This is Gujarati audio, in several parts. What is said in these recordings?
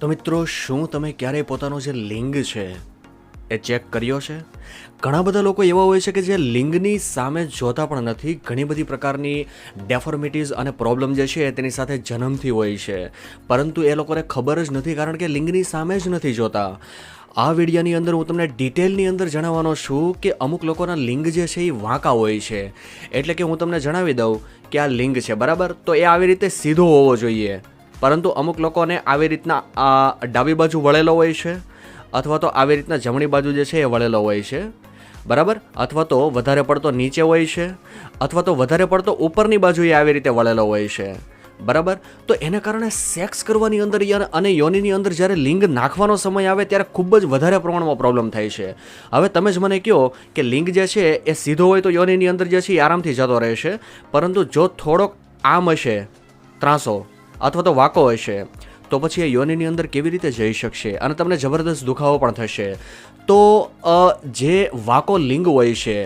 તો મિત્રો, શું તમે ક્યારેય પોતાનો જે લિંગ છે એ ચેક કર્યો છે? ઘણા બધા લોકો એવા હોય છે કે જે લિંગની સામે જોતા પણ નથી. ઘણી બધી પ્રકારની ડેફોર્મિટીઝ અને પ્રોબ્લેમ જે છે તેની સાથે જન્મથી હોય છે. પરંતુ એ લોકોને ખબર જ નથી કારણ કે લિંગની સામે જ નથી જોતા. આ વિડીયાની અંદર હું તમને ડિટેલની અંદર જણાવવાનો છું કે અમુક લોકોના લિંગ જે છે એ વાંકા હોય છે. એટલે કે હું તમને જણાવી દઉં કે આ લિંગ છે, બરાબર? તો એ આવી રીતે સીધો હોવો જોઈએ. પરંતુ અમુક લોકોને આવી રીતના ડાબી બાજુ વળેલો હોય છે, અથવા તો આવી રીતના જમણી બાજુ જે છે એ વળેલો હોય છે. બરાબર? અથવા તો વધારે પડતો નીચે હોય છે, અથવા તો વધારે પડતો ઉપરની બાજુએ આવી રીતે વળેલો હોય છે. બરાબર? તો એને કારણે સેક્સ કરવાની અંદર અને યોનિની અંદર જ્યારે લિંગ નાખવાનો સમય આવે ત્યારે ખૂબ જ વધારે પ્રમાણમાં પ્રોબ્લેમ થાય છે. હવે તમે જ મને કહો કે લિંગ જે છે એ સીધો હોય તો યોનિની અંદર જે છે એ આરામથી જતો રહેશે, પરંતુ જો થોડોક આમ હશે, ત્રાસો અથવા તો વાંકો હશે, તો પછી એ યોનિની અંદર કેવી રીતે જઈ શકશે? અને તમને જબરદસ્ત દુખાવો પણ થશે. તો જે વાંકો લિંગ હોય છે,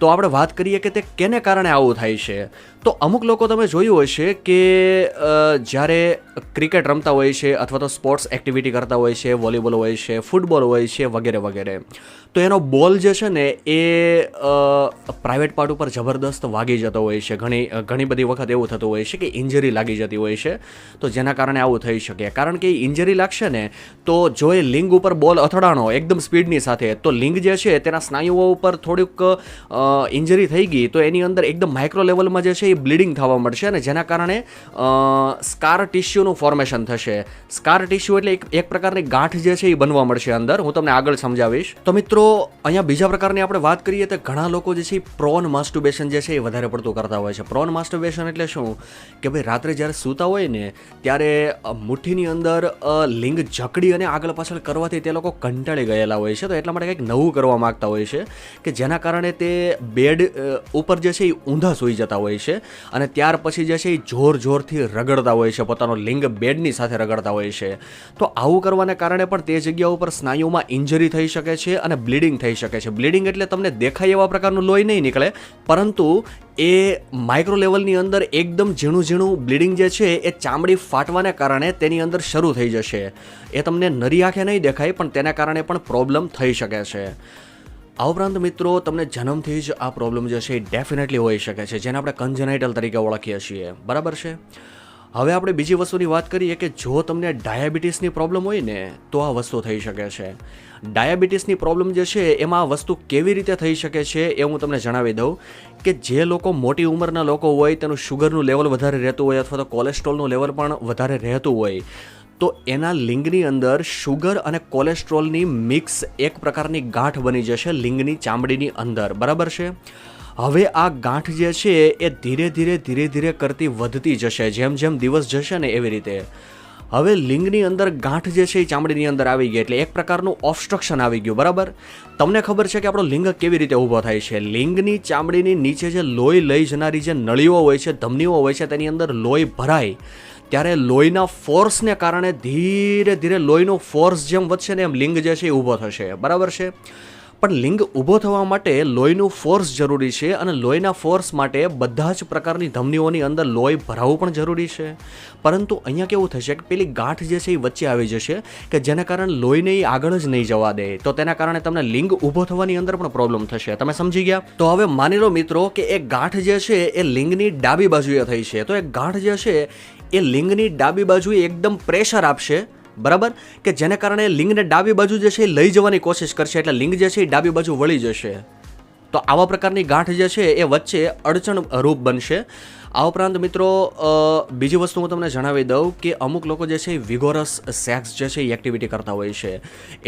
તો આપણે વાત કરીએ કે તે કેને કારણે આવું થાય છે? તો અમુક લોકો તમે જોયું હશે કે જ્યારે ક્રિકેટ રમતા હોય છે અથવા તો સ્પોર્ટ્સ એક્ટિવિટી કરતા હોય છે, વોલીબોલ હોય છે, ફૂટબોલ હોય છે, વગેરે વગેરે, તો એનો બોલ જે છે ને એ પ્રાઇવેટ પાર્ટ ઉપર જબરદસ્ત વાગી જતો હોય છે. ઘણી ઘણી બધી વખત એવું થતું હોય છે કે ઇન્જરી લાગી જતી હોય છે. તો જેના કારણે આવું થઈ શકે. કારણ કે ઇન્જરી લાગશે ને, તો જો એ લિંગ ઉપર બોલ અથડાણો, એકદમ સ્પીડની સાથે. તો લિંગ જે છે, તેના સ્નાયુઓ ઉપર થોડુંક ઇન્જરી થઈ ગઈ, તો એની અંદર એકદમ માઇક્રો લેવલમાં જે છે, એ બ્લીડિંગ થવા મળશે અને જેના કારણે સ્કાર ટિશ્યુનું ફોર્મેશન થશે. સ્કાર ટિશ્યુ એટલે એક એક પ્રકારની ગાંઠ જે છે, એ બનવા મળશે અંદર. હું તમને આગળ સમજાવીશ. તો મિત્રો, અહીંયા બીજા પ્રકારની આપણે વાત કરીએ, તો ઘણા લોકો જે છે પ્રોન માસ્ટુબેશન જે છે, એ વધારે પડતું કરતા હોય છે. પ્રોન માસ્ટુબેશન એટલે શું? કે ભાઈ, રાત્રે જ્યારે સૂતા હોય ને, ત્યારે મુઠ્ઠીની અંદર લિંગ જકડી અને આગળ પાછળ કરવાથી તે લોકો કંટાળી ગયેલા હોય છે. તો એટલા માટે કંઈક નવું કરવા માગતા હોય છે કે જેના કારણે તે બેડ ઉપર જે છે એ ઊંધા સૂઈ જતા હોય છે અને ત્યાર પછી જે છે એ જોર જોરથી રગડતા હોય છે, પોતાનો લિંગ બેડની સાથે રગડતા હોય છે. તો આવું કરવાને કારણે પણ તે જગ્યા ઉપર સ્નાયુમાં ઇન્જરી થઈ શકે છે અને બ્લીડિંગ થઈ શકે છે. બ્લીડિંગ એટલે તમને દેખાય એવા પ્રકારનું લોહી નહીં નીકળે, પરંતુ એ માઇક્રો લેવલની અંદર એકદમ ઝીણું ઝીણું બ્લીડિંગ જે છે એ ચામડી ફાટવાને કારણે તેની અંદર શરૂ થઈ જશે. એ તમને નરી આંખે નહીં દેખાય, પણ તેના કારણે પણ પ્રોબ્લેમ થઈ શકે છે. આ ઉપરાંત મિત્રો, તમને જન્મથી જ આ પ્રોબ્લેમ જે છે એ ડેફિનેટલી હોઈ શકે છે, જેને આપણે કન્જનાઇટલ તરીકે ઓળખીએ છીએ. બરાબર છે? હવે આપણે બીજી વસ્તુની વાત કરીએ કે જો તમને ડાયાબિટીસની પ્રોબ્લેમ હોય ને, તો આ વસ્તુ થઈ શકે છે. ડાયાબિટીસની પ્રોબ્લેમ જે છે, એમાં આ વસ્તુ કેવી રીતે થઈ શકે છે એ હું તમને જણાવી દઉં કે જે લોકો મોટી ઉંમરના લોકો હોય, તેનું શુગરનું લેવલ વધારે રહેતું હોય અથવા તો કોલેસ્ટ્રોલનું લેવલ પણ વધારે રહેતું હોય, તો એના લિંગની અંદર શુગર અને કોલેસ્ટ્રોલની મિક્સ એક પ્રકારની ગાંઠ બની જશે લિંગની ચામડીની અંદર. બરાબર છે? હવે આ ગાંઠ જે છે, એ ધીરે ધીરે ધીરે ધીરે કરતી વધતી જશે. જેમ જેમ દિવસ જશે ને એવી રીતે. હવે લિંગની અંદર ગાંઠ જે છે, એ ચામડીની અંદર આવી ગઈ એટલે એક પ્રકારનું ઓબસ્ટ્રક્શન આવી ગયું, બરાબર? તમને ખબર છે કે આપણો લિંગ કેવી રીતે ઊભો થાય છે? લિંગની ચામડીની નીચે જે લોહી લઈ જનારી જે નળીઓ હોય છે, ધમનીઓ હોય છે, તેની અંદર લોહી ભરાય. ત્યારે લોહીના ફોર્સને કારણે ધીરે ધીરે લોહીનો ફોર્સ જેમ વધશે ને એમ લિંગ જે છે, એ ઊભો થશે. બરાબર છે? પણ લિંગ ઊભો થવા માટે લોહીનું ફોર્સ જરૂરી છે અને લોહીના ફોર્સ માટે બધા જ પ્રકારની ધમનીઓની અંદર લોહી ભરાવવું પણ જરૂરી છે. પરંતુ અહીંયા કેવું થશે કે પેલી ગાંઠ જે છે એ વચ્ચે આવી જશે કે જેના કારણે લોહીને એ આગળ જ નહીં જવા દે. તો તેના કારણે તમને લિંગ ઊભો થવાની અંદર પણ પ્રોબ્લેમ થશે. તમે સમજી ગયા? તો હવે માની લો મિત્રો કે એ ગાંઠ જે છે એ લિંગની ડાબી બાજુએ થઈ છે. તો એ ગાંઠ જે છે એ લિંગની ડાબી બાજુએ એકદમ પ્રેશર આપશે. બરાબર? કે જેને કારણે લિંગને ડાબી બાજુ જે છે એ લઈ જવાની કોશિશ કરશે, એટલે લિંગ જે છે એ ડાબી બાજુ વળી જશે. તો આવા પ્રકારની ગાંઠ જે છે એ વચ્ચે અડચણ રૂપ બનશે. આ ઉપરાંત મિત્રો બીજી વસ્તુ હું તમને જણાવી દઉં કે અમુક લોકો જે છે એ વિગોરસ સેક્સ જે છે એ એક્ટિવિટી કરતા હોય છે.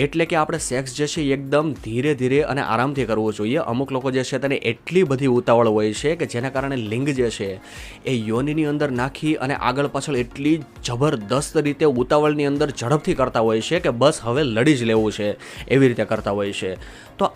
એટલે કે આપણે સેક્સ જે છે એ એકદમ ધીરે ધીરે અને આરામથી કરવું જોઈએ. અમુક લોકો જે છે તેને એટલી બધી ઉતાવળ હોય છે કે જેના કારણે લિંગ જે છે એ યોનિની અંદર નાખી અને આગળ પાછળ એટલી જબરદસ્ત રીતે ઉતાવળની અંદર ઝડપથી કરતા હોય છે કે બસ હવે લડી જ લેવું છે એવી રીતે કરતા હોય છે. તો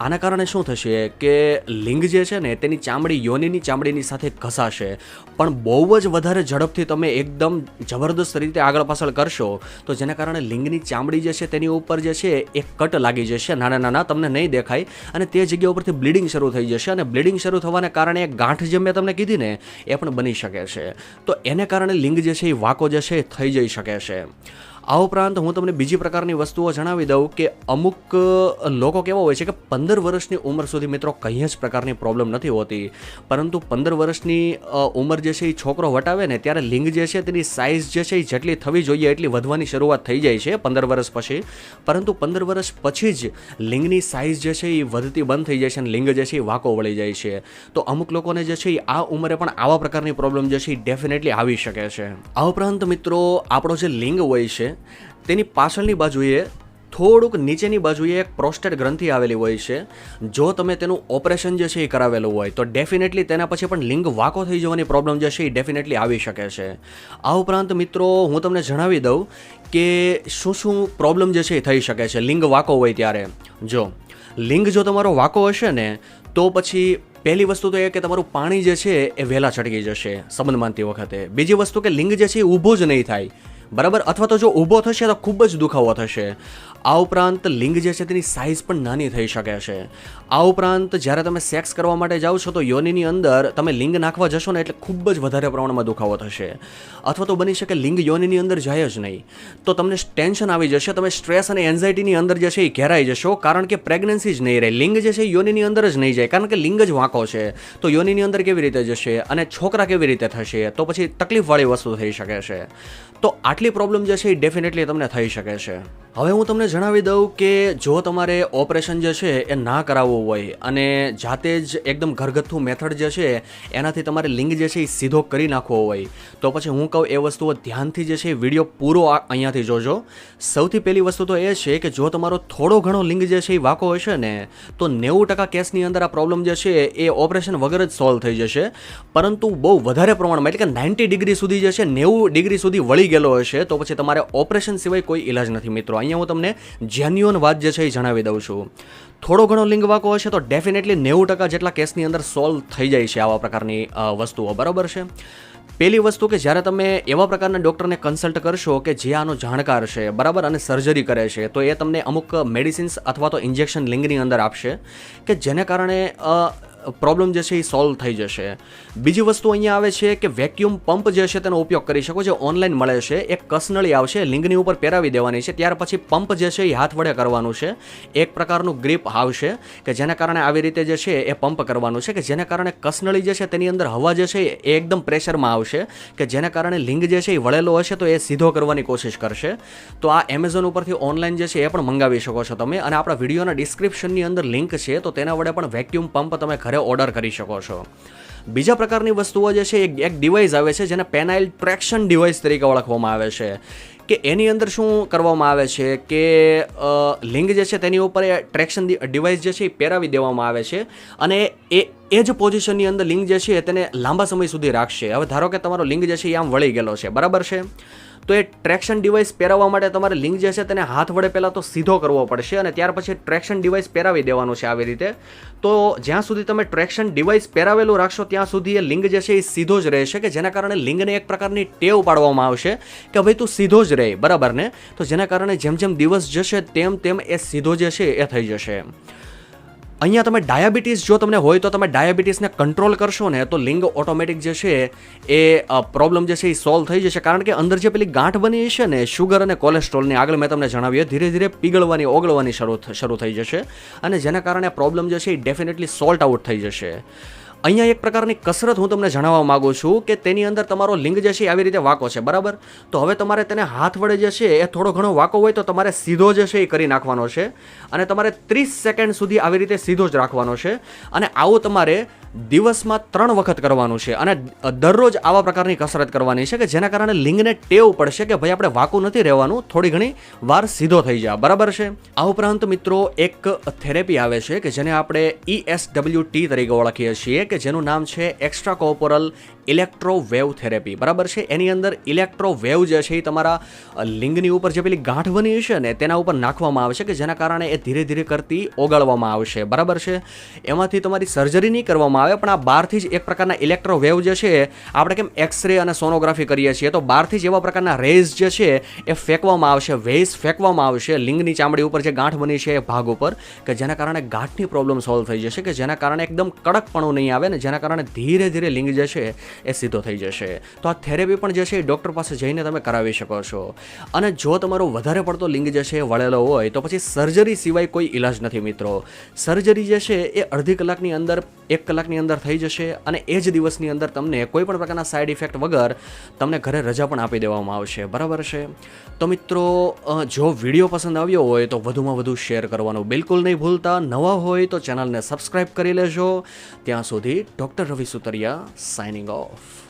આના કારણે શું થશે કે લિંગ જે છે ને, તેની ચામડી યોનિની ચામડીની સાથે ઘસાશે. પણ બહુ જ વધારે ઝડપથી તમે એકદમ જબરદસ્ત રીતે આગળ પાછળ કરશો, તો જેના કારણે લિંગની ચામડી જે છે, તેની ઉપર જે છે એ કટ લાગી જશે. નાના નાના, તમને નહીં દેખાય. અને તે જગ્યા ઉપરથી બ્લીડિંગ શરૂ થઈ જશે. અને બ્લીડિંગ શરૂ થવાને કારણે ગાંઠ જે મેં તમને કીધી ને, એ પણ બની શકે છે. તો એને કારણે લિંગ જે છે, એ વાંકો જે છે, એ થઈ જઈ શકે છે. આ ઉપરાંત હું તમને બીજી પ્રકારની વસ્તુઓ જણાવી દઉં કે અમુક લોકો કેવા હોય છે કે પંદર વર્ષની ઉંમર સુધી મિત્રો કંઈ જ પ્રકારની પ્રોબ્લેમ નથી હોતી. પરંતુ પંદર વર્ષની ઉંમર જે છે એ છોકરો વટાવે ને ત્યારે લિંગ જે છે તેની સાઇઝ જે છે એ જેટલી થવી જોઈએ એટલી વધવાની શરૂઆત થઈ જાય છે પંદર વર્ષ પછી. પરંતુ પંદર વર્ષ પછી જ લિંગની સાઇઝ જે છે એ વધતી બંધ થઈ જાય છે અને લિંગ જે છે એ વાંકો વળી જાય છે. તો અમુક લોકોને જે છે એ આ ઉંમરે પણ આવા પ્રકારની પ્રોબ્લેમ જે છે એ ડેફિનેટલી આવી શકે છે. આ ઉપરાંત મિત્રો આપણો જે લિંગ હોય છે તેની પાછળની બાજુએ થોડુંક નીચેની બાજુએ એક પ્રોસ્ટેટ ગ્રંથિ આવેલી હોય છે. જો તમે તેનું ઓપરેશન જે છે એ કરાવેલું હોય, તો ડેફિનેટલી તેના પછી પણ લિંગ વાંકો થઈ જવાની પ્રોબ્લેમ જે છે એ ડેફિનેટલી આવી શકે છે. આ ઉપરાંત મિત્રો, હું તમને જણાવી દઉં કે શું શું પ્રોબ્લેમ જે છે એ થઈ શકે છે, લિંગ વાંકો હોય ત્યારે. જો, લિંગ જો તમારો વાંકો હશે ને, તો પછી પહેલી વસ્તુ તો એ કે તમારું પાણી જે છે એ વહેલા છટકી જશે, સંબંધ માનતી વખતે. બીજી વસ્તુ કે લિંગ જે છે એ ઊભો જ નહીં થાય. બરાબર? અથવા તો જો ઊભો થશે તો ખૂબ જ દુખાવો થશે. આ ઉપરાંત લિંગ જે છે તેની સાઇઝ પણ નાની થઈ શકે છે. આ ઉપરાંત જ્યારે તમે સેક્સ કરવા માટે જાઓ છો તો યોનિની અંદર તમે લિંગ નાખવા જશો ને એટલે ખૂબ જ વધારે પ્રમાણમાં દુખાવો થશે. અથવા તો બની શકે લિંગ યોનિની અંદર જાય જ નહીં. તો તમને ટેન્શન આવી જશે, તમે સ્ટ્રેસ અને એન્ઝાઇટીની અંદર જે છે એ ઘેરાઈ જશો, કારણ કે પ્રેગ્નન્સી જ નહીં રહે. લિંગ જે છે યોનિની અંદર જ નહીં જાય, કારણ કે લિંગ જ વાંકો છે. તો યોનિની અંદર કેવી રીતે જશે અને છોકરા કેવી રીતે થશે, તો પછી તકલીફવાળી વસ્તુ થઈ શકે છે. તો આટલી પ્રોબ્લેમ જે છે એ ડેફિનેટલી તમને થઈ શકે છે. હવે હું તમને જણાવી દઉં કે જો તમારે ઓપરેશન જે છે એ ના કરાવવું હોય અને જાતે જ એકદમ ઘરગથ્થુ મેથડ જે છે એનાથી તમારે લિંગ જે છે એ સીધો કરી નાખવો હોય. તો પછી હું કહું એ વસ્તુઓ ધ્યાનથી જે છે વીડિયો પૂરો અહીંયાથી જોજો. સૌથી પહેલી વસ્તુ તો એ છે કે જો તમારો થોડો ઘણો લિંગ જે છે એ વાંકો હશે ને, તો નેવું ટકા કેસની અંદર આ પ્રોબ્લેમ જે છે એ ઓપરેશન વગર જ સોલ્વ થઈ જશે. પરંતુ બહુ વધારે પ્રમાણમાં, એટલે કે નાઇન્ટી ડિગ્રી સુધી જે છે નેવું ડિગ્રી સુધી વળી ગયેલો હશે, તો પછી તમારે ઓપરેશન સિવાય કોઈ ઇલાજ નથી, મિત્રો. અહીંયા હું તમને જેન્યુઅન વાત જે છે એ જણાવી દઉં છું. થોડો ઘણો લિંગ વાંકો હશે તો ડેફિનેટલી નેવું ટકા જેટલા કેસની અંદર સોલ્વ થઈ જાય છે આવા પ્રકારની વસ્તુઓ. બરાબર છે? પહેલી વસ્તુ કે જ્યારે તમે એવા પ્રકારના ડૉક્ટરને કન્સલ્ટ કરશો કે જે આનો જાણકાર છે, બરાબર, અને સર્જરી કરે છે, તો એ તમને અમુક મેડિસિન્સ અથવા તો ઇન્જેક્શન લિંગની અંદર આપશે કે જેને કારણે પ્રોબ્લેમ જે છે એ સોલ્વ થઈ જશે. બીજી વસ્તુ અહીંયા આવે છે કે વેક્યુમ પંપ જે છે તેનો ઉપયોગ કરી શકો જે ઓનલાઈન મળે છે. એક કસનળી આવશે, લિંગની ઉપર પહેરાવી દેવાની છે. ત્યાર પછી પંપ જે છે એ હાથ વડે કરવાનું છે. એક પ્રકારનું ગ્રીપ આવશે કે જેના કારણે આવી રીતે જે છે એ પંપ કરવાનું છે. કે જેના કારણે કસનળી જે છે તેની અંદર હવા જે છે એ એકદમ પ્રેશરમાં આવશે. કે જેના કારણે લિંગ જે છે એ વળેલો હશે તો એ સીધો કરવાની કોશિશ કરશે. તો આ એમેઝોન ઉપરથી ઓનલાઈન જે છે એ પણ મંગાવી શકો છો તમે. અને આપણા વિડીયોના ડિસ્ક્રિપ્શનની અંદર લિંક છે, તો તેના વડે પણ વેક્યુમ પંપ તમે ઘરે ઓર્ડર કરી શકો છો. બીજા પ્રકારની વસ્તુઓ જે છે, એક એક ડિવાઇસ આવે છે, જેને પેનાઇલ ટ્રેક્શન ડિવાઇસ તરીકે ઓળખવામાં આવે છે. કે એની અંદર શું કરવામાં આવે છે કે લિંગ જે છે તેની ઉપર એ ટ્રેક્શન ડિવાઇસ જે છે એ પહેરાવી દેવામાં આવે છે અને એ એ જ પોઝિશનની અંદર લિંગ જે છે તેને લાંબા સમય સુધી રાખશે. હવે ધારો કે તમારો લિંગ જે છે એ આમ વળી ગયેલો છે. બરાબર છે? તો એ ટ્રેક્શન ડિવાઇસ પહેરાવવા માટે તમારે લિંગ જે છે તેને હાથ વડે પહેલાં તો સીધો કરવો પડશે અને ત્યાર પછી ટ્રેક્શન ડિવાઇસ પહેરાવી દેવાનું છે આવી રીતે. તો જ્યાં સુધી તમે ટ્રેક્શન ડિવાઇસ પહેરાવેલું રાખશો, ત્યાં સુધી એ લિંગ જે છે એ સીધો જ રહેશે કે જેના કારણે લિંગને એક પ્રકારની ટેવ પાડવામાં આવશે કે ભાઈ તું સીધો જ રહે, બરાબર ને? તો જેના કારણે જેમ જેમ દિવસ જશે, તેમ તેમ એ સીધો જે છે એ થઈ જશે. અહીંયા તમે ડાયાબિટીસ જો તમને હોય તો તમે ડાયાબિટીસને કંટ્રોલ કરશો ને, તો લિંગ ઓટોમેટિક જે છે એ પ્રોબ્લેમ જે છે એ સોલ્વ થઈ જશે. કારણ કે અંદર જે પેલી ગાંઠ બની છે ને શુગર અને કોલેસ્ટ્રોલની આગળ મેં તમને જણાવ્યું ધીરે ધીરે પીગળવાની, ઓગળવાની શરૂ શરૂ થઈ જશે. અને જેના કારણે પ્રોબ્લેમ જે છે એ ડેફિનેટલી સોલ્ટ આઉટ થઈ જશે. અહીંયા એક પ્રકારની કસરત હું તમને જણાવવા માગું છું કે તેની અંદર તમારો લિંગ જે છે આવી રીતે વાંકો છે, બરાબર? તો હવે તમારે તેને હાથ વડે જે છે એ થોડો ઘણો વાંકો હોય તો તમારે સીધો જે છે એ કરી નાખવાનો છે અને તમારે ત્રીસ સેકન્ડ સુધી આવી રીતે સીધો જ રાખવાનો છે અને આવું તમારે દિવસમાં ત્રણ વખત કરવાનું છે અને દરરોજ આવા પ્રકારની કસરત કરવાની છે કે જેના કારણે લિંગને ટેવ પડશે કે ભાઈ આપણે વાકું નથી રહેવાનું, થોડી ઘણી વાર સીધો થઈ જાય બરાબર છે? આ ઉપરાંત મિત્રો એક થેરેપી આવે છે કે જેને આપણે E ઈએસડબલ્યુ ટી તરીકે ઓળખીએ છીએ કે જેનું નામ છે extra corporeal electro wave therapy બરાબર છે? એની અંદર ઇલેક્ટ્રો વેવ જે છે એ તમારા લિંગની ઉપર જે પેલી ગાંઠ બની હશે ને, તેના ઉપર નાખવામાં આવશે કે જેના કારણે એ ધીરે ધીરે કરતી ઓગાળવામાં આવશે. બરાબર છે? એમાંથી તમારી સર્જરી નહીં કરવામાં આવે, પણ આ બહારથી જ એક પ્રકારના ઇલેક્ટ્રો વેવ જે છે આપણે કેમ એક્સરે અને સોનોગ્રાફી કરીએ છીએ, તો બહારથી જ એવા પ્રકારના રેઝ જે છે એ ફેંકવામાં આવશે, વેઝ ફેંકવામાં આવશે, લિંગની ચામડી ઉપર જે ગાંઠ બની છે એ ભાગ ઉપર, કે જેના કારણે ગાંઠની પ્રોબ્લેમ સોલ્વ થઈ જશે, કે જેના કારણે એકદમ કડકપણું નહીં આવે ને, જેના કારણે ધીરે ધીરે લિંગ જે છે એ સીધો થઈ જશે. તો આ થેરેપી પણ જે છે એ ડૉક્ટર પાસે જઈને તમે કરાવી શકો છો. અને જો તમારો વધારે પડતો લિંગ જે છે એ વળેલો હોય, તો પછી સર્જરી સિવાય કોઈ ઈલાજ નથી મિત્રો. સર્જરી જે છે એ અડધી કલાકની અંદર, એક કલાકની અંદર થઈ જશે અને એ જ દિવસની અંદર તમને કોઈ પણ પ્રકારના સાઈડ ઇફેક્ટ વગર તમને ઘરે રજા પણ આપી દેવામાં આવશે. બરાબર છે? તો મિત્રો જો વીડિયો પસંદ આવ્યો હોય, તો વધુમાં વધુ શેર કરવાનું બિલકુલ નહીં ભૂલતા. નવા હોય તો ચેનલને સબસ્ક્રાઈબ કરી લેજો. ત્યાં સુધી doctor Ravi Sutariya signing off off.